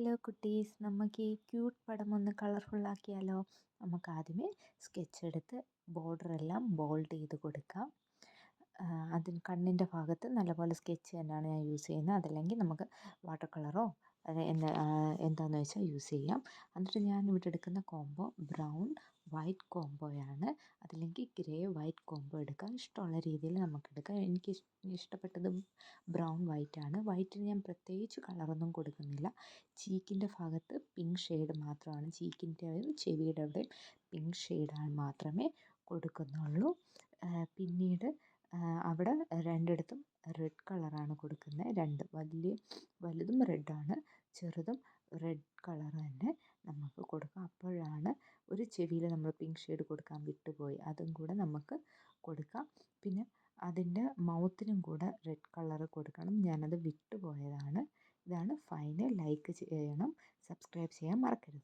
Hello കുട്ടീസ്. നമുക്ക് ഈ cute പടം ഒന്ന് കളർഫുള്ളാക്കിയാലോ നമുക്ക് ആദ്യമേ സ്കെച്ച് എടുത്ത് ബോർഡറെല്ലാം ബോൾഡ് ചെയ്ത് കൊടുക്കാം. അതിന് കണ്ണിന്റെ ഭാഗത്ത് നല്ലപോലെ സ്കെച്ച് തന്നെയാണ് ഞാൻ യൂസ് ചെയ്യുന്നത്. അതല്ലെങ്കിൽ നമുക്ക് വാട്ടർ കളറോ എന്താ എന്താണെന്ന് വെച്ചാൽ യൂസ് ചെയ്യാം. എന്നിട്ട് ഞാൻ ഇവിടെ എടുക്കുന്ന കോംബോ ബ്രൗൺ വൈറ്റ് കോംബോയാണ്. അതല്ലെങ്കിൽ ഗ്രേ വൈറ്റ് കോംബോ എടുക്കാം. ഇഷ്ടമുള്ള രീതിയിൽ നമുക്ക് എടുക്കാം. എനിക്ക് ഇഷ്ടപ്പെട്ടത് ബ്രൗൺ വൈറ്റ് ആണ്. വൈറ്റിന് ഞാൻ പ്രത്യേകിച്ച് കളറൊന്നും കൊടുക്കുന്നില്ല. ചീക്കിന്റെ ഭാഗത്ത് പിങ്ക് ഷെയ്ഡ് മാത്രമാണ്. ചീക്കിന്റെയും ചെവിയുടെ അവിടെയും പിങ്ക് ഷെയ്ഡാണ് മാത്രമേ കൊടുക്കുന്നുള്ളൂ. പിന്നീട് അവിടെ രണ്ടിടത്തും റെഡ് കളറാണ് കൊടുക്കുന്നത്. രണ്ട് വലിയ വലുതും റെഡാണ്. ചെറുതും റെഡ് കളർ തന്നെ നമുക്ക് കൊടുക്കാം. അപ്പോഴാണ് ഒരു ചെവിയിൽ നമ്മൾ പിങ്ക് ഷെയ്ഡ് കൊടുക്കാൻ വിട്ടുപോയി. അതും കൂടെ നമുക്ക് കൊടുക്കാം. പിന്നെ അതിന്റെ മൗത്തിനും കൂടെ റെഡ് കളർ കൊടുക്കണം. ഞാനത് വിട്ടുപോയതാണ്. ഇതാണ് ഫൈനൽ ലൈക്ക് ചെയ്യണം. സബ്സ്ക്രൈബ് ചെയ്യാൻ മറക്കരുത്.